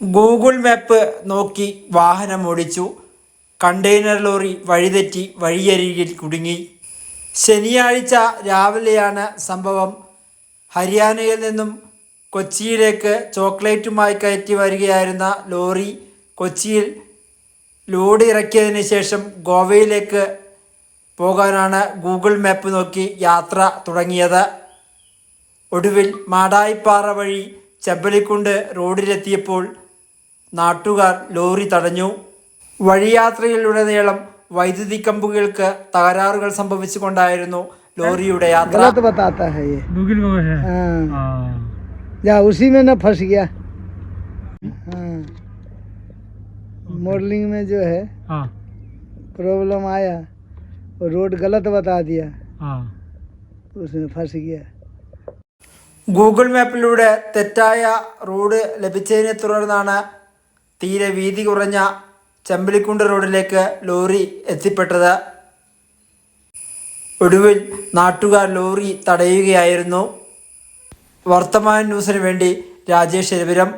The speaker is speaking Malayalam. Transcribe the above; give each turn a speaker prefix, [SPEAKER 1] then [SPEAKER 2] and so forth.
[SPEAKER 1] ഗൂഗിൾ മാപ്പ് നോക്കി വാഹനം ഓടിച്ചു. കണ്ടെയ്നർ ലോറി വഴിതെറ്റി വഴിയരികിൽ കുടുങ്ങി. ശനിയാഴ്ച രാവിലെയാണ് സംഭവം. ഹരിയാനയിൽ നിന്നും കൊച്ചിയിലേക്ക് ചോക്ലേറ്റുമായി കയറ്റി വരികയായിരുന്ന ലോറി കൊച്ചിയിൽ ലോഡ് ഇറക്കിയതിന് ശേഷം ഗോവയിലേക്ക് പോകാനാണ് ഗൂഗിൾ മാപ്പ് നോക്കി യാത്ര തുടങ്ങിയത്. ഒടുവിൽ മാടായിപ്പാറ വഴി ചെമ്പലിക്കുണ്ട് റോഡിലെത്തിയപ്പോൾ നാട്ടുകാർ ലോറി തടഞ്ഞു വഴിയാത്രയിലുടനീളം വൈദ്യുതി കമ്പുകൾക്ക് തകരാറുകൾ സംഭവിച്ചുകൊണ്ടായിരുന്നു ലോറിയുടെ യാത്ര
[SPEAKER 2] गलत बताता है ये
[SPEAKER 3] गूगल में है
[SPEAKER 2] हाँ
[SPEAKER 3] हाँ
[SPEAKER 2] या उसी में ना फंस गया हाँ मॉडलिंग में जो है
[SPEAKER 3] हाँ
[SPEAKER 2] प्रॉब्लम आया वो रोड गलत बता दिया
[SPEAKER 3] हाँ
[SPEAKER 2] उसमें फंस गया
[SPEAKER 1] ഗൂഗിൾ മാപ്പിലൂടെ തെറ്റായ റോഡ് ലഭിച്ചതിനെ തുടർന്നാണ് തീരെ വീതി കുറഞ്ഞ ചെമ്പലിക്കുണ്ട് റോഡിലേക്ക് ലോറി എത്തിപ്പെട്ടത്. ഒടുവിൽ നാട്ടുകാർ ലോറി തടയുകയായിരുന്നു. വർത്തമാന ന്യൂസിന് വേണ്ടി രാജേഷ് രവിരം.